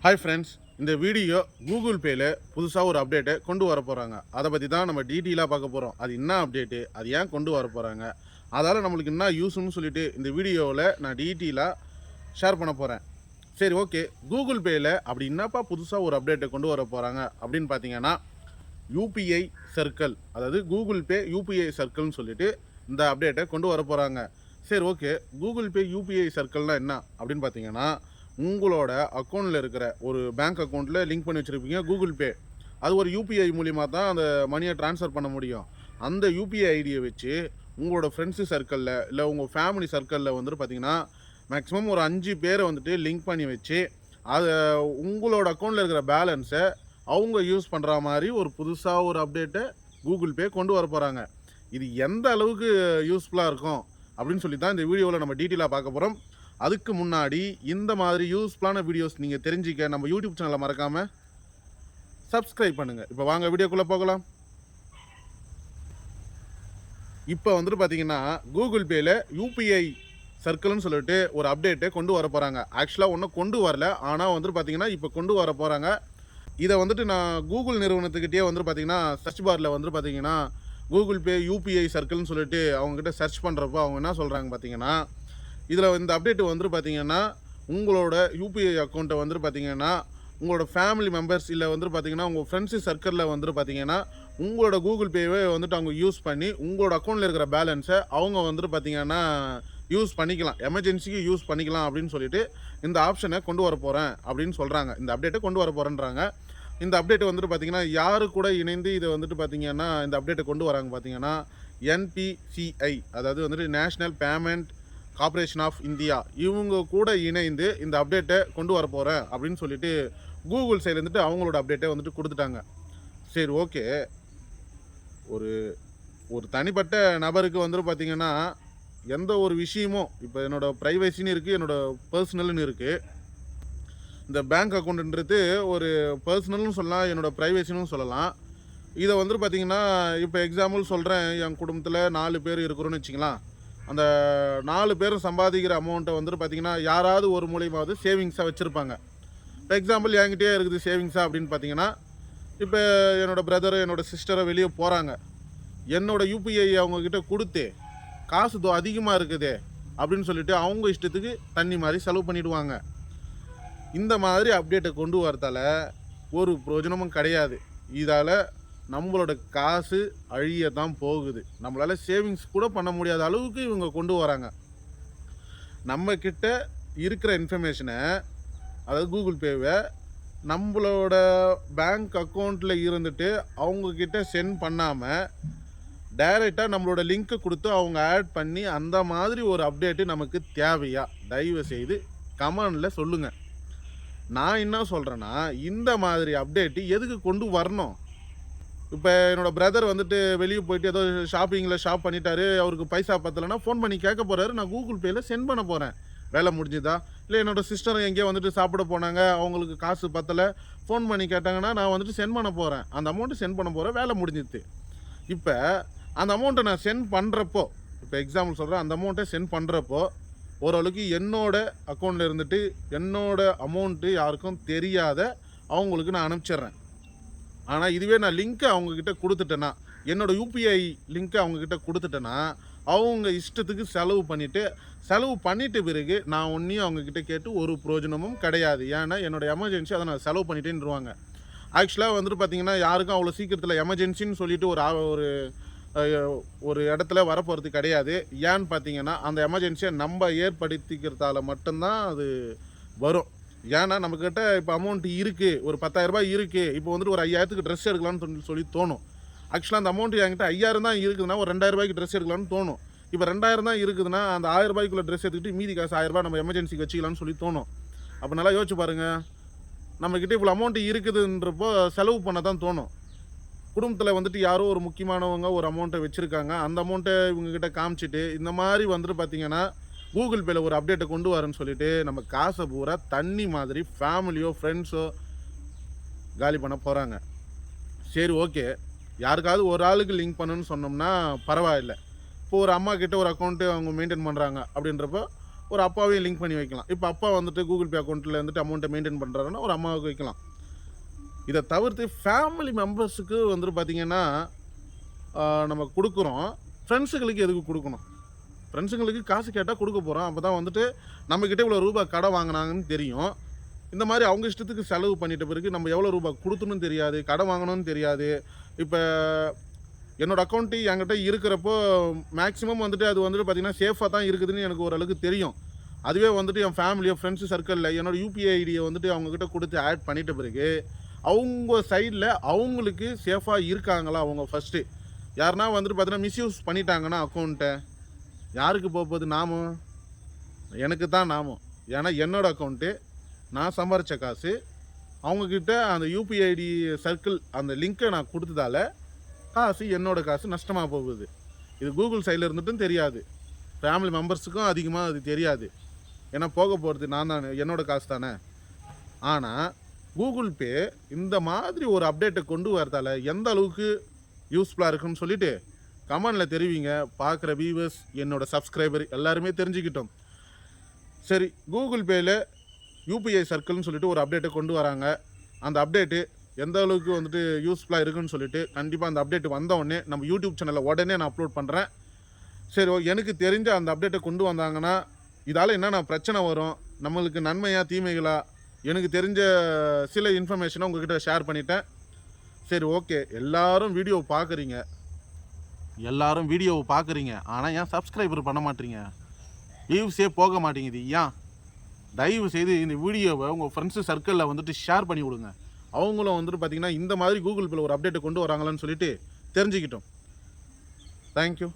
Hi friends இந்த video Google பேயில் புதுசாக ஒரு அப்டேட்டை கொண்டு வர போகிறாங்க அதை பற்றி தான் நம்ம டீட்டெயிலாக பார்க்க போகிறோம் அது என்ன அப்டேட்டு அது ஏன் கொண்டு வர போகிறாங்க அதால் நம்மளுக்கு என்ன யூஸ்னு சொல்லிட்டு இந்த வீடியோவில் நான் டீட்டெயிலாக ஷேர் பண்ண போகிறேன் சரி ஓகே கூகுள் பேயில் அப்படி என்னப்பா புதுசாக ஒரு அப்டேட்டை கொண்டு வர போகிறாங்க அப்படின்னு பார்த்தீங்கன்னா யூபிஐ சர்க்கிள் அதாவது கூகுள் பே யூபிஐ சர்க்கிள்னு சொல்லிட்டு இந்த அப்டேட்டை கொண்டு வர போகிறாங்க சரி ஓகே கூகுள் பே யூபிஐ சர்க்கிள்னால் என்ன அப்படின்னு பார்த்தீங்கன்னா உங்களோட அக்கௌண்ட்டில் இருக்கிற ஒரு பேங்க் அக்கௌண்ட்டில் லிங்க் பண்ணி வச்சுருப்பீங்க கூகுள் பே அது ஒரு யூபிஐ மூலிமா தான் அந்த மணியை ட்ரான்ஸ்ஃபர் பண்ண முடியும். அந்த யூபிஐ ஐடியை வச்சு உங்களோட ஃப்ரெண்ட்ஸு சர்க்கிளில் இல்லை உங்கள் ஃபேமிலி சர்க்கிளில் வந்துட்டு பார்த்தீங்கன்னா மேக்ஸிமம் ஒரு அஞ்சு பேரை வந்துட்டு லிங்க் பண்ணி வச்சு அதை உங்களோட அக்கௌண்ட்டில் இருக்கிற பேலன்ஸை அவங்க யூஸ் பண்ணுற மாதிரி ஒரு புதுசாக ஒரு அப்டேட்டை கூகுள் பே கொண்டு வர போகிறாங்க இது எந்த அளவுக்கு யூஸ்ஃபுல்லாக இருக்கும் அப்படின்னு சொல்லி தான் இந்த வீடியோவில் நம்ம டீட்டெயிலாக பார்க்க போகிறோம் அதுக்கு முன்னாடி இந்த மாதிரி யூஸ்ஃபுல்லான வீடியோஸ் நீங்கள் தெரிஞ்சிக்க நம்ம யூடியூப் சேனலை மறக்காமல் சப்ஸ்கிரைப் பண்ணுங்கள் இப்போ வாங்க வீடியோக்குள்ளே போகலாம். இப்போ வந்துட்டு பார்த்தீங்கன்னா கூகுள் பேயில் யூபிஐ சர்க்கிள்னு சொல்லிட்டு ஒரு அப்டேட்டை கொண்டு வர போகிறாங்க ஆக்சுவலாக ஒன்றும் கொண்டு வரல. ஆனால் வந்துட்டு பார்த்தீங்கன்னா இப்போ கொண்டு வர போகிறாங்க இதை வந்துட்டு நான் கூகுள் நிறுவனத்துக்கிட்டே வந்துட்டு பார்த்தீங்கன்னா சர்ச் பாரில் வந்துட்டு பார்த்தீங்கன்னா கூகுள் பே யூபிஐ சர்க்கிள்னு சொல்லிட்டு அவங்ககிட்ட சர்ச் பண்ணுறப்போ அவங்க என்ன சொல்கிறாங்க பார்த்தீங்கன்னா இதில் இந்த அப்டேட் வந்துட்டு பார்த்தீங்கன்னா உங்களோட யூபிஐ அக்கௌண்ட்டை வந்துட்டு பார்த்தீங்கன்னா உங்களோட ஃபேமிலி மெம்பர்ஸ் இல்லை வந்துட்டு பார்த்தீங்கன்னா உங்கள் ஃப்ரெண்ட்ஸு சர்க்கிளில் வந்துட்டு பார்த்தீங்கன்னா உங்களோட கூகுள் பேவை வந்துட்டு அவங்க யூஸ் பண்ணி உங்களோட அக்கௌண்ட்டில் இருக்கிற பேலன்ஸை அவங்க வந்துட்டு பார்த்தீங்கன்னா யூஸ் பண்ணிக்கலாம். எமர்ஜென்சிக்கு யூஸ் பண்ணிக்கலாம் அப்படின்னு சொல்லிட்டு இந்த ஆப்ஷனை கொண்டு வர போகிறேன் அப்படின்னு சொல்கிறாங்க இந்த அப்டேட்டை கொண்டு வர போகிறேன்றாங்க இந்த அப்டேட் வந்துட்டு பார்த்தீங்கன்னா யாரு கூட இணைந்து இதை வந்துட்டு பார்த்தீங்கன்னா இந்த அப்டேட்டை கொண்டு வராங்க பார்த்தீங்கன்னா என்பிசிஐ அதாவது வந்துட்டு national payment corporation of India இவங்க கூட இணைந்து இந்த அப்டேட்டை கொண்டு வர போகிறேன் அப்படின்னு சொல்லிட்டு கூகுள் சைடு அவங்களோட அப்டேட்டை வந்துட்டு கொடுத்துட்டாங்க. சரி ஓகே ஒரு ஒரு தனிப்பட்ட நபருக்கு வந்துட்டு பார்த்தீங்கன்னா எந்த ஒரு விஷயமும் இப்போ என்னோடய ப்ரைவசின்னு இருக்குது என்னோட பர்சனல்னு இருக்குது இந்த பேங்க் அக்கௌண்ட்டுன்றது ஒரு பர்சனல்னு சொல்லலாம் என்னோட ப்ரைவேசினும் சொல்லலாம். இதை வந்துட்டு பார்த்தீங்கன்னா இப்போ எக்ஸாம்பிள் சொல்கிறேன் என் குடும்பத்தில் நாலு பேர் இருக்கிறோன்னு வச்சுக்கலாம். அந்த நாலு பேரும் சம்பாதிக்கிற அமௌண்ட்டை வந்துட்டு பார்த்தீங்கன்னா யாராவது ஒரு மூலியமாவது சேவிங்ஸாக வச்சுருப்பாங்க. இப்போ எக்ஸாம்பிள் என்கிட்டயே இருக்குது சேவிங்ஸாக அப்படின்னு பார்த்தீங்கன்னா இப்போ என்னோடய பிரதரு என்னோடய சிஸ்டரை வெளியே போகிறாங்க என்னோடய யூபிஐ அவங்கக்கிட்ட கொடுத்து காசு தோ அதிகமாக இருக்குதே அப்படின்னு சொல்லிட்டு அவங்க இஷ்டத்துக்கு தண்ணி மாதிரி செலவு பண்ணிவிடுவாங்க இந்த மாதிரி அப்டேட்டை கொண்டு வரதால் ஒரு பிரயோஜனமும் கிடையாது. இதால் நம்மளோட காசு அழிய தான் போகுது. நம்மளால் சேவிங்ஸ் கூட பண்ண முடியாத அளவுக்கு இவங்க கொண்டு வராங்க. நம்மக்கிட்ட இருக்கிற இன்ஃபர்மேஷனை அதாவது கூகுள் பேவை நம்மளோட பேங்க் அக்கௌண்ட்டில் இருந்துட்டு அவங்கக்கிட்ட சென்ட் பண்ணாமல் டைரெக்டாக நம்மளோட லிங்க்கை கொடுத்து அவங்க ஆட் பண்ணி அந்த மாதிரி ஒரு அப்டேட்டு நமக்கு தேவையா? தயவு செய்து கமெண்டில் சொல்லுங்கள் நான் என்ன சொல்கிறேன்னா இந்த மாதிரி அப்டேட்டு எதுக்கு கொண்டு வரணும்? இப்போ என்னோட பிரதர் வந்துட்டு வெளியே போயிட்டு ஏதோ ஷாப்பிங்கில் ஷாப் பண்ணிட்டாரு. அவருக்கு பைசா பத்தலைன்னா ஃபோன் பண்ணி கேட்க போகிறாரு நான் கூகுள் பேயில் சென்ட் பண்ண போகிறேன் வேலை முடிஞ்சுதா? இல்லை என்னோட சிஸ்டர் எங்கேயோ வந்துட்டு சாப்பிட போனாங்க. அவங்களுக்கு காசு பத்தலை. ஃபோன் பண்ணி கேட்டாங்கன்னா நான் வந்துட்டு சென்ட் பண்ண போகிறேன் அந்த அமௌண்ட்டு சென்ட் பண்ண போகிறேன் வேலை முடிஞ்சிது. இப்போ அந்த அமௌண்ட்டை நான் சென்ட் பண்ணுறப்போ இப்போ எக்ஸாம்பிள் சொல்கிறேன் அந்த அமௌண்ட்டை சென்ட் பண்ணுறப்போ ஓரளவுக்கு என்னோட அக்கௌண்ட்டில் இருந்துட்டு என்னோட அமௌண்ட்டு யாருக்கும் தெரியாத அவங்களுக்கு நான் அனுப்பிச்சிடுறேன். ஆனால் இதுவே நான் லிங்க்கை அவங்கக்கிட்ட கொடுத்துட்டேன்னா என்னோட யூபிஐ லிங்க்கை அவங்கக்கிட்ட கொடுத்துட்டேன்னா அவங்க இஷ்டத்துக்கு செலவு பண்ணிவிட்டு செலவு பண்ணிட்ட பிறகு நான் ஒன்றையும் அவங்கக்கிட்ட கேட்டு ஒரு பிரயோஜனமும் கிடையாது. ஏன்னா என்னோட எமர்ஜென்சி அதை நான் செலவு பண்ணிட்டேன்ருவாங்க. ஆக்சுவலாக வந்துட்டு பார்த்தீங்கன்னா யாருக்கும் அவ்வளோ சீக்கிரத்தில் எமர்ஜென்சின்னு சொல்லிட்டு ஒரு ஒரு ஒரு இடத்துல வரப்போகிறது கிடையாது. ஏன்னு பார்த்தீங்கன்னா அந்த எமர்ஜென்சியை நம்ம ஏற்படுத்திக்கிறதால மட்டும்தான் அது வரும். ஏன்னா நம்மக்கிட்ட இப்போ அமௌண்ட் இருக்குது ஒரு 10000 ரூபாய் இருக்குது இப்போ வந்துட்டு ஒரு ஐயாயிரத்துக்கு ட்ரெஸ் எடுக்கலாம்னு சொல்லி சொல்லி தோணும். ஆக்சுவலாக அந்த அமௌண்ட் என்கிட்ட ஐயாயிரம் தான் இருக்குதுன்னா ஒரு ரெண்டாயிரம் ரூபாய்க்கு ட்ரெஸ் எடுக்கலாம்னு தோணும். இப்போ ரெண்டாயிரம் தான் இருக்குதுன்னா அந்த ஆயிரம் ரூபாய்க்குள்ள ட்ரெஸ் எடுத்துக்கிட்டு மீதி காசு ஆயிரரூபா நம்ம எமர்ஜென்சிக்கு வச்சுக்கலாம்னு சொல்லி தோணும். அப்போ நல்லா யோசிச்சு பாருங்க. நம்மக்கிட்ட இவ்வளோ அமௌண்ட் இருக்குதுன்றப்போ செலவு பண்ண தான் தோணும். குடும்பத்தில் வந்துட்டு யாரோ ஒரு முக்கியமானவங்க ஒரு அமௌண்ட்டை வச்சுருக்காங்க. அந்த அமௌண்ட்டை இவங்ககிட்ட காமிச்சிட்டு இந்த மாதிரி வந்துட்டு பார்த்தீங்கன்னா கூகுள் பேல ஒரு அப்டேட்டை கொண்டு வரேன்னு சொல்லிட்டு நம்ம காசை பூரா தண்ணி மாதிரி ஃபேமிலியோ ஃப்ரெண்ட்ஸோ காலி பண்ண போகிறாங்க சரி ஓகே யாருக்காவது ஒரு ஆளுக்கு லிங்க் பண்ணணும்னு சொன்னோம்னா பரவாயில்ல. இப்போ ஒரு அம்மா கிட்ட ஒரு அக்கௌண்ட்டு அவங்க மெயின்டைன் பண்ணுறாங்க அப்படின்றப்போ ஒரு அப்பாவையும் லிங்க் பண்ணி வைக்கலாம். இப்போ அப்பா வந்துட்டு கூகுள் பே அக்கௌண்ட்டில் வந்துட்டு அமௌண்ட்டை மெயின்டைன் பண்ணுறாருன்னா ஒரு அம்மாவுக்கு வைக்கலாம். இதை தவிர்த்து ஃபேமிலி மெம்பர்ஸுக்கு வந்துட்டு பார்த்தீங்கன்னா நம்ம கொடுக்குறோம். ஃப்ரெண்ட்ஸுங்களுக்கு எதுக்கு கொடுக்கணும்? ஃப்ரெண்ட்ஸுங்களுக்கு காசு கேட்டால் கொடுக்க போகிறோம் அப்போ தான் வந்துட்டு நம்மக்கிட்ட இவ்வளோ ரூபாய் கடை வாங்கினாங்கன்னு தெரியும். இந்த மாதிரி அவங்க இஷ்டத்துக்கு செலவு பண்ணிட்ட பிறகு நம்ம எவ்வளோ ரூபாய் கொடுத்தணும் தெரியாது கடை வாங்கணும்னு தெரியாது. இப்போ என்னோடய அக்கௌண்ட்டு என்கிட்ட இருக்கிறப்போ மேக்ஸிமம் வந்துட்டு அது வந்துட்டு பார்த்தீங்கன்னா சேஃபாக தான் இருக்குதுன்னு எனக்கு ஓரளவுக்கு தெரியும். அதுவே வந்துட்டு என் ஃபேமிலியோ ஃப்ரெண்ட்ஸு சர்க்கிளில் என்னோடய யூபிஐ ஐடியை வந்துட்டு அவங்கக்கிட்ட கொடுத்து ஆட் பண்ணிட்ட பிறகு அவங்க சைடில் அவங்களுக்கு சேஃபாக இருக்காங்களா அவங்க ஃபஸ்ட்டு யாருன்னா வந்துட்டு பார்த்தீங்கன்னா மிஸ்யூஸ் பண்ணிட்டாங்கன்னா அக்கௌண்ட்டை யாருக்கு போக போகுது? நாமம் எனக்கு தான் நாமும் ஏன்னா என்னோட அக்கௌண்ட்டு நான் சம்பாரித்த காசு அவங்கக்கிட்ட அந்த யூபிஐடி சர்க்கிள் அந்த லிங்க்கை நான் கொடுத்ததால காசு என்னோட காசு நஷ்டமாக போகுது. இது கூகுள் சைடில் இருந்துட்டும் தெரியாது. ஃபேமிலி மெம்பர்ஸுக்கும் அதிகமாக அது தெரியாது. ஏன்னா போக போகிறது நான் தான் என்னோட காசு தானே. ஆனால் கூகுள் பே இந்த மாதிரி ஒரு அப்டேட்டை கொண்டு வரதால எந்த அளவுக்கு யூஸ்ஃபுல்லாக இருக்குன்னு சொல்லிவிட்டு கமெண்டில் தெரிவிங்க. பார்க்குற வியூவர்ஸ் என்னோட சப்ஸ்கிரைபர் எல்லாருமே தெரிஞ்சுக்கிட்டோம். சரி கூகுள் பேயில் யூபிஐ சர்க்கிள்னு சொல்லிட்டு ஒரு அப்டேட்டை கொண்டு வராங்க. அந்த அப்டேட்டு எந்த அளவுக்கு வந்துட்டு யூஸ்ஃபுல்லாக இருக்குன்னு சொல்லிட்டு கண்டிப்பாக அந்த அப்டேட் வந்த உடனே நம்ம யூடியூப் சேனலில் உடனே நான் அப்லோட் பண்ணுறேன் சரி ஓ- எனக்கு தெரிஞ்ச அந்த அப்டேட்டை கொண்டு வந்தாங்கன்னா இதால் என்னென்ன பிரச்சனை வரும் நம்மளுக்கு நன்மையாக தீமைகளா எனக்கு தெரிஞ்ச சில இன்ஃபர்மேஷனை உங்ககிட்ட ஷேர் பண்ணிட்டேன். சரி ஓகே எல்லாரும் வீடியோ பார்க்குறீங்க. எல்லாரும் வீடியோவை பார்க்குறீங்க. ஆனால் ஏன் சப்ஸ்கிரைபர் பண்ண மாட்டீங்க? வியூஸே போக மாட்டேங்குது. ஏன்? தயவு செய்து இந்த வீடியோவை உங்கள் ஃப்ரெண்ட்ஸு சர்க்கிளில் வந்துட்டு ஷேர் பண்ணி விடுங்க. அவங்களும் வந்துட்டு பார்த்தீங்கன்னா இந்த மாதிரி கூகுள் பேல ஒரு அப்டேட்டை கொண்டு வராங்களான்னு சொல்லிட்டு தெரிஞ்சுக்கிட்டோம். தேங்க்யூ